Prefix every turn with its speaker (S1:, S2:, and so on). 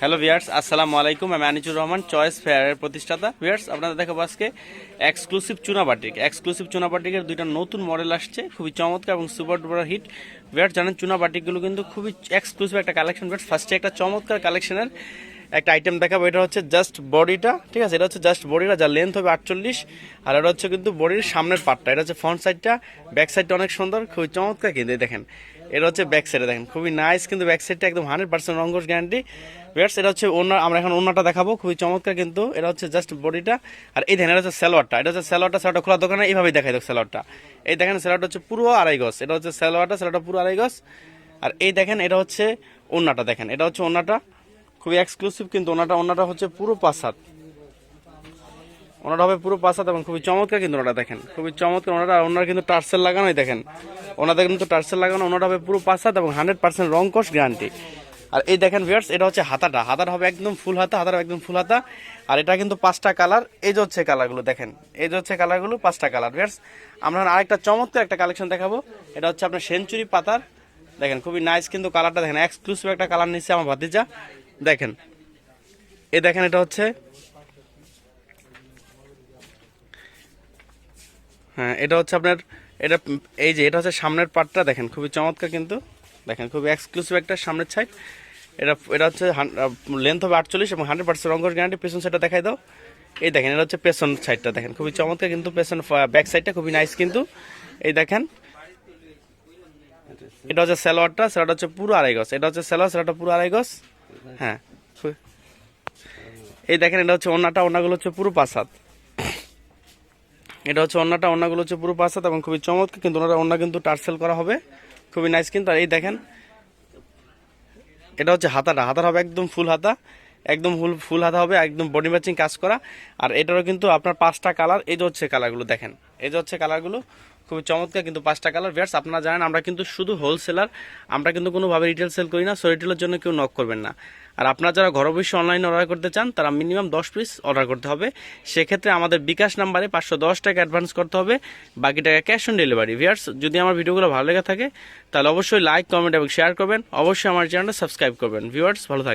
S1: Hello viewers আসসালামু আলাইকুম আমি আনিচুর রহমান চয়েস ফেয়ারের প্রতিষ্ঠাতা ভিয়ার্স আপনাদের দেখাবো আজকে এক্সক্লুসিভ চুনা বাটিক। এক্সক্লুসিভ চুনা বাটিকের দুইটা নতুন মডেল আসছে, খুবই চমৎকার এবং সুপার ডুপার হিট ভিয়ার্স জানেন চুনা বাটিকগুলো কিন্তু খুবই এক্সক্লুসিভ একটা কালেকশন ভিয়ার্স ফার্স্টে একটা চমৎকার কালেকশনের একটা আইটেম দেখাবো। এটা হচ্ছে জাস্ট বডিটা ঠিক আছে? এটা হচ্ছে জাস্ট বডিটা যার লেন্থ হবে আটচল্লিশ। আর এটা হচ্ছে কিন্তু বডির সামনের পার্টটা এটা হচ্ছে ফ্রন্ট সাইডটা ব্যাক সাইডটা অনেক সুন্দর, খুবই চমৎকার কিন্তু। দেখেন এটা হচ্ছে ব্যাক সাইডে দেখেন, খুবই নাইস কিন্তু ব্যাক সাইডটা একদম হান্ড্রেড পার্সেন্ট রঙ্গস গ্যারান্টি ভিয়ার্স এটা হচ্ছে ওনার, আমরা এখন ওনাটা দেখাবো, খুবই চমৎকার কিন্তু, এটা হচ্ছে জাস্ট বডিটা আর এই দেখেন, এটা হচ্ছে সালোয়ারটা, এটা হচ্ছে সালোয়ারটা সালোয়ারটা খোলা দোকানে এইভাবেই দেখাই দেখ স্যালোয়ারটা এই দেখেন, সালোয়ারটা হচ্ছে পুরো আড়াই গজ, এটা হচ্ছে সালোয়ারটা সালোয়ারটা পুরো আড়াই গজ। আর এই দেখেন, এটা হচ্ছে ওনাটা দেখেন, এটা হচ্ছে ওনাটা খুবই এক্সক্লুসিভ কিন্তু ওনাটা ওনাটা হচ্ছে পুরো পাঁচ হাত। ওনাটা হবে পুরো পাঁচ হাত এবং খুবই চমৎকার কিন্তু ওনারা দেখেন। খুবই চমৎকার ওনারা ওনারা কিন্তু টার্সেল লাগানোই দেখেন। ওনাদের কিন্তু টার্সেল লাগানো ওনাটা হবে পুরো পাঁচ হাত এবং হান্ড্রেড পার্সেন্ট রং কস গ্যারান্টি। আর এই দেখেন ভিয়ার্স এটা হচ্ছে হাতাটা। হাতাটা হবে একদম ফুল হাতা, হাতাটা একদম ফুল হাতা। আর এটা কিন্তু পাঁচটা কালার। এই যে হচ্ছে কালারগুলো দেখেন। এই যে হচ্ছে কালারগুলো, পাঁচটা কালার। ভিয়ার্স আমরা আরেকটা চমৎকার একটা কালেকশন দেখাবো। এটা হচ্ছে আপনার সেঞ্চুরি পাতার। দেখেন, খুবই নাইস কিন্তু কালারটা। দেখেন এক্সক্লুসিভ একটা কালার নিচ্ছে আমার ভাতিজা। দেখেন, এই দেখেন, এটা হচ্ছে হ্যাঁ এটা হচ্ছে আপনার, এটা, এই যে, এটা হচ্ছে সামনের পার্টটা দেখেন, খুবই চমৎকার কিন্তু। দেখেন, খুবই এক্সক্লুসিভ একটা সামনের সাইড এটা এটা হচ্ছে লেন্থ হবে আটচল্লিশ এবং হান্ড্রেড পার্সেন্ট রঙ্গর গ্যারান্টি পেছন সাইডটা দেখাই দাও। এই দেখেন, এটা হচ্ছে পেছন সাইডটা দেখেন, খুবই চমৎকার কিন্তু পেছন ব্যাক সাইডটা খুবই নাইস কিন্তু। এই দেখেন, এটা হচ্ছে স্যালোয়ারটা স্যালোয়ারটা হচ্ছে পুরো আড়াই গজ। এটা হচ্ছে স্যালোয়ার স্যালোয়ারটা পুরো আড়াই গজ। হ্যাঁ এই দেখেন, এটা হচ্ছে ওনাটা ওনাগুলো হচ্ছে পুরো পাঁচ হাত। এটা হচ্ছে অন্যটা, অন্যগুলো হচ্ছে পুরো পাঁচ এবং খুবই চমৎকার, কিন্তু ওনারা অন্য কিন্তু টার্সেল করা হবে। খুবই নাইস কিন্তু, আর এই দেখেন, এটা হচ্ছে হাতাটা হাতার হবে একদম ফুল হাতা। একদম ফুল ফুল হাতা হবে, একদম বডি ম্যাচিং কাজ করা। আর এটারও কিন্তু আপনার পাঁচটা কালার এই যে হচ্ছে কালারগুলো দেখেন। এই যে হচ্ছে কালারগুলো খুবই চমৎকার কিন্তু পাঁচটা কালার ভিয়ার্স আপনারা জানেন, আমরা কিন্তু শুধু হোলসেলার আমরা কিন্তু কোনোভাবে রিটেল সেল করি না সো রিটেলের জন্য কেউ নক করবেন না। আর আপনারা যারা ঘর বসে অনলাইনে অর্ডার করতে চান, তারা মিনিমাম দশ পিস অর্ডার করতে হবে। সেক্ষেত্রে আমাদের বিকাশ নাম্বারে পাঁচশো দশ টাকা অ্যাডভান্স করতে হবে, বাকি টাকা ক্যাশ অন ডেলিভারি ভিয়ার্স যদি আমার ভিডিওগুলো ভালো লেগে থাকে, তাহলে অবশ্যই লাইক কমেন্ট এবং শেয়ার করবেন। অবশ্যই আমার চ্যানেলটা সাবস্ক্রাইব করবেন। ভিউয়ার্স ভালো থাকেন